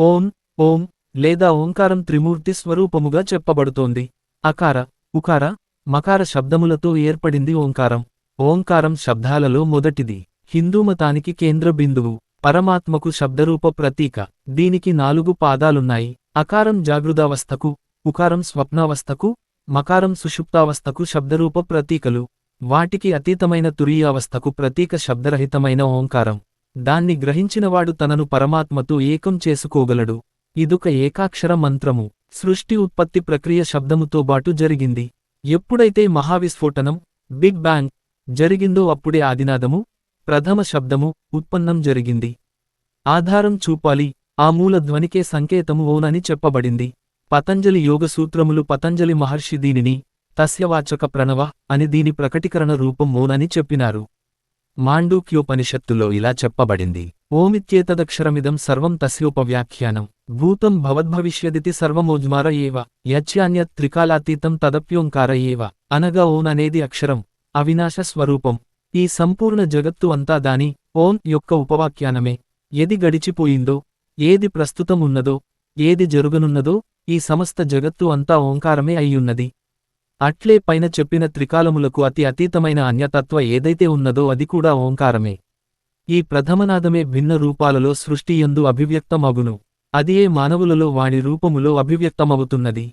ఓం ఓం లేదా ఓంకారం త్రిమూర్తి స్వరూపముగా చెప్పబడుతోంది. అకార ఉకార మకార శబ్దములతో ఏర్పడింది ఓంకారం. ఓంకారం శబ్దాలలో మొదటిది. హిందూమతానికి కేంద్ర బిందువు. పరమాత్మకు శబ్దరూప ప్రతీక. దీనికి నాలుగు పాదాలున్నాయి. అకారం జాగృతావస్థకు ఉకారం స్వప్నావస్థకు మకారం సుషుప్తావస్థకు శబ్దరూప ప్రతీకలు. వాటికి అతీతమైన తురీయావస్థకు ప్రతీక శబ్దరహితమైన ఓంకారం. దాన్ని గ్రహించినవాడు తనను పరమాత్మతో ఏకం చేసుకోగలడు. ఇదొక ఏకాక్షర మంత్రము. సృష్టి ఉత్పత్తి ప్రక్రియ శబ్దముతో బాటు జరిగింది. ఎప్పుడైతే మహావిస్ఫోటనం బిగ్ బ్యాంగ్ జరిగిందో అప్పుడే ఆదినాదము ప్రథమ శబ్దము ఉత్పన్నం జరిగింది. ఆధారం చూపాలి. ఆ మూల ధ్వనికే సంకేతము ఓనని చెప్పబడింది. పతంజలి యోగ సూత్రములు పతంజలి మహర్షి దీనిని తస్యవాచక ప్రణవ అని దీని ప్రకటీకరణ రూపం ఓనని చెప్పినారు. మాండూక్యోపనిషత్తులో ఇలా చెప్పబడింది. ఓమిత్యేతదక్షరమిదం సర్వం తస్యోపవ్యాఖ్యానం. భూతం భవద్భవిష్యదితి సర్వమోజ్మార ఏవ. యచ్యాన్యత్ త్రికాలాతీతం తదప్యోంకార ఏవ. అనగా ఓన్ అనేది అక్షరం. అవినాశ స్వరూపం. ఈ సంపూర్ణ జగత్తు అంతా దాని ఓన్ యొక్క ఉపవాఖ్యానమే ఏది గడిచిపోయిందో ఏది ప్రస్తుతం ఉన్నదో ఏది జరుగనున్నదో ఈ సమస్త జగత్తు అంతా ఓంకారమే అయ్యున్నది. అట్లే పైన చెప్పిన త్రికాలములకు అతి అతీతమైన అన్యతత్వ ఏదైతే ఉన్నదో అది కూడా ఓంకారమే. ఈ ప్రథమనాదమే భిన్న రూపాలలో సృష్టియందు అభివ్యక్తమగును. అదియే మానవులలో వాని రూపములో అభివ్యక్తమవుతున్నది.